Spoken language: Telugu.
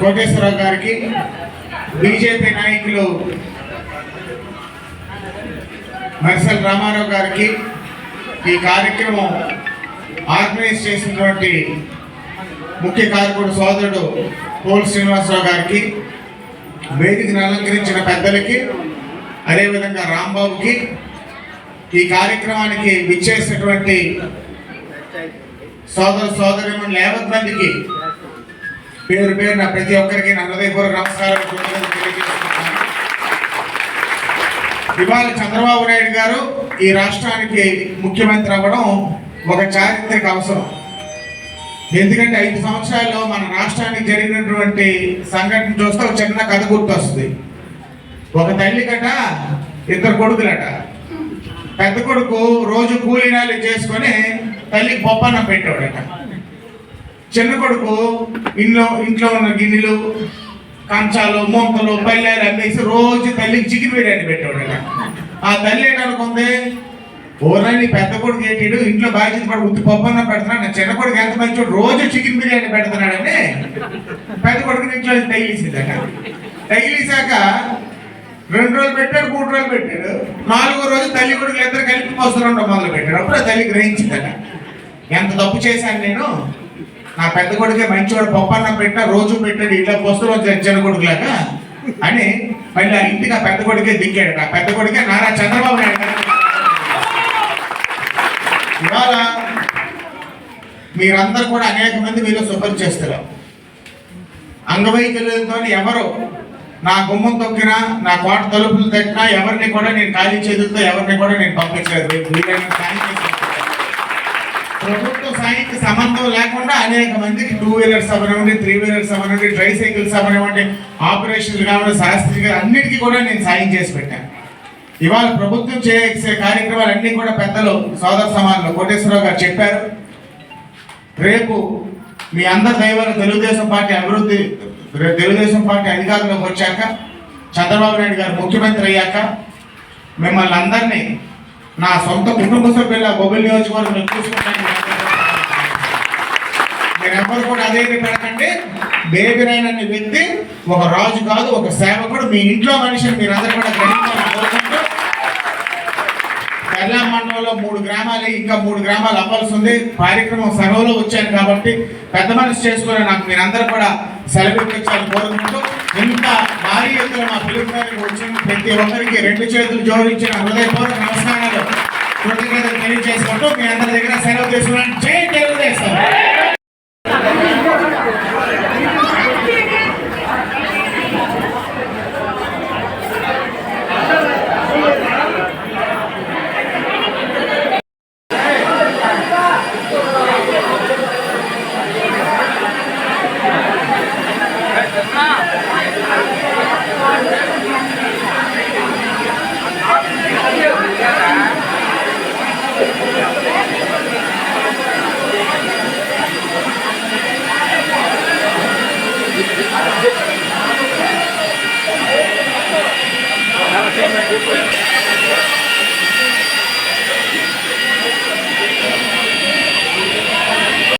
కోటేశ్వరరావు గారికి బీజేపీ నాయకులు మర్సల్ రామారావు గారికి ఈ కార్యక్రమం ఆర్గనైజ్ చేసినటువంటి ముఖ్య కార్యకుడు సోదరుడు పోల్ శ్రీనివాసరావు గారికి వేదికను అలంకరించిన పెద్దలకి అదేవిధంగా రాంబాబుకి ఈ కార్యక్రమానికి విచ్చేసినటువంటి సోదర సోదరి యావత్ మందికి పేరు పేరు నా ప్రతి ఒక్కరికి నా హృదయపూర్వక నమస్కారాలు తెలియజేస్తున్నాను. ఇవాళ చంద్రబాబు నాయుడు గారు ఈ రాష్ట్రానికి ముఖ్యమంత్రి అవ్వడం ఒక చారిత్రక అవసరం. ఎందుకంటే ఐదు సంవత్సరాల్లో మన రాష్ట్రానికి జరిగినటువంటి సంఘటన చూస్తే ఒక చిన్న కథ గుర్తొస్తుంది. ఒక తల్లి కట ఇద్దరు కొడుకులట. పెద్ద కొడుకు రోజు కూలీనాలు చేసుకొని తల్లికి బొప్పన్నం పెట్టాడట చిన్న కొడుకు ఇంట్లో ఇంట్లో ఉన్న గిన్నెలు కంచాలు మూతలు పల్లెలు అమ్మేసి రోజు తల్లికి చికెన్ బిర్యానీ పెట్టాడట ఆ తల్లి ఏంటనుకుంది ఓరని పెద్ద కొడుకు ఏంటిడు ఇంట్లో బాధ్యత పడు ఉత్తి పప్పన్న పెడుతున్నాడు చిన్న కొడుకు ఎంత మంచి రోజు చికెన్ బిర్యానీ పెడుతున్నాడని పెద్ద కొడుకుని ఇంట్లో తగిలిసిందట. తగిలిసాక రెండు రోజులు పెట్టాడు మూడు రోజులు పెట్టాడు. నాలుగో రోజు తల్లి కొడుకులు ఇద్దరు కలిపి మోసరం మొదలు పెట్టాడు అప్పుడు ఆ తల్లి గ్రహించిందట. ఎంత తప్పు చేశాను నేను? నా పెద్ద కొడుకే మంచివాడు పప్పన్నం పెట్టినా రోజు పెట్టాడు ఇట్లా వస్తువు చిన్న కొడుకులాగా. అని మళ్ళీ ఆ ఇంటికి ఆ పెద్ద కొడుకే దిక్కాడు ఆ పెద్ద కొడుకే నారా చంద్రబాబు నాయుడు ఇవాళ మీరందరూ కూడా అనేక మంది మీరు శుభ్రం చేస్తారు. అంగవైకల్యంతో ఎవరు నా గుమ్మం తొక్కినా నా కోట తలుపులు తట్టినా ఎవరిని కూడా నేను ఖాళీ చేతులతో ఎవరిని కూడా నేను పంపించలేదు. ప్రభుత్వం సాయంకి సంబంధం లేకుండా అనేక మందికి టూ వీలర్స్ అవనివ్వండి త్రీ వీలర్స్ అవనివ్వండి ట్రై సైకిల్స్ అవనివ్వండి ఆపరేషన్లు కావాలి గారు అన్నిటికీ కూడా నేను సాయం చేసి పెట్టాను. ఇవాళ ప్రభుత్వం చేసే కార్యక్రమాలన్నీ కూడా పెద్దలు సోదర సమాజంలో కోటేశ్వరరావు గారు చెప్పారు. రేపు మీ అందరి దైవాలు తెలుగుదేశం పార్టీ అభివృద్ధి తెలుగుదేశం పార్టీ అధికారంలోకి వచ్చాక చంద్రబాబు నాయుడు గారు ముఖ్యమంత్రి అయ్యాక మిమ్మల్ని అందరినీ నా సొంత కుటుంబ సభ్యుల బొబ్బిలి నియోజకవర్గం చూసుకుంటాను మీరు కూడా అదే పెడకండి బేబిరాయన్ అనే వ్యక్తి ఒక రాజు కాదు ఒక సేవకుడు మీ ఇంట్లో మనిషిని మీరు అందరు కూడా గ్రహించాలని కోరుకుంటూ కళ్యాణ మండలంలో మూడు గ్రామాలు ఇంకా మూడు గ్రామాలు అవ్వాల్సి ఉంది. కార్యక్రమం సెలవులో వచ్చాను కాబట్టి పెద్ద మనసు చేసుకుని నాకు మీరందరూ కూడా సెలవు ఇచ్చాలని కోరుకుంటూ ఇంత భారీ ఎత్తున మా పిలుపు వచ్చిన ప్రతి ఒక్కరికి రెండు చేతులు జోడించిన హృదయపూర్వక నమస్కారాలు. కృతజ్ఞతలు తెలియజేసుకుంటూ మీ అందరి దగ్గర సెలవు తీసుకున్నాను. జై తెలుగుదేశం!